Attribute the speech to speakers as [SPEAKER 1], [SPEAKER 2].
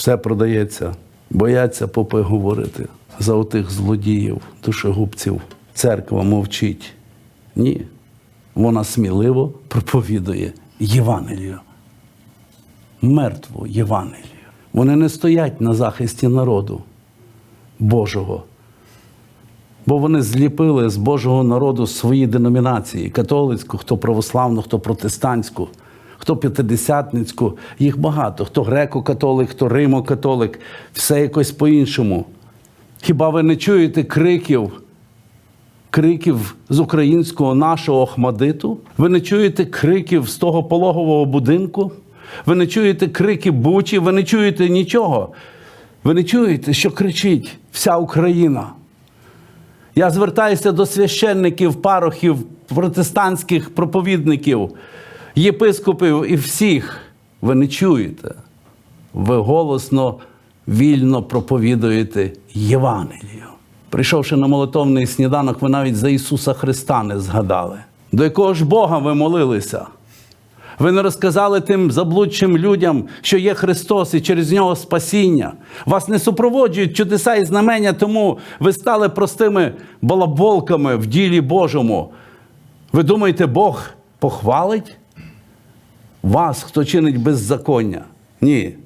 [SPEAKER 1] все продається. Бояться попи говорити за отих злодіїв, душегубців. Церква мовчить. Ні. Вона сміливо проповідує Євангелію. Мертву Євангелію. Вони не стоять на захисті народу Божого. Бо вони зліпили з Божого народу свої деномінації: католицьку, хто православну, хто протестантську, хто п'ятидесятницьку. Їх багато. Хто греко-католик, хто римо-католик, все якось по-іншому. Хіба ви не чуєте криків? Криків з українського нашого Охмадиту? Ви не чуєте криків з того пологового будинку? Ви не чуєте крики Бучі, ви не чуєте нічого. Ви не чуєте, що кричить вся Україна. Я звертаюся до священників, парохів, протестантських проповідників, єпископів і всіх. Ви не чуєте. Ви голосно, вільно проповідуєте Євангелію. Прийшовши на молитовний сніданок, ви навіть за Ісуса Христа не згадали. До якого ж Бога ви молилися? Ви не розказали тим заблудшим людям, що є Христос і через нього спасіння. Вас не супроводжують чудеса і знамення, тому ви стали простими балаболками в ділі Божому. Ви думаєте, Бог похвалить вас, хто чинить беззаконня? Ні.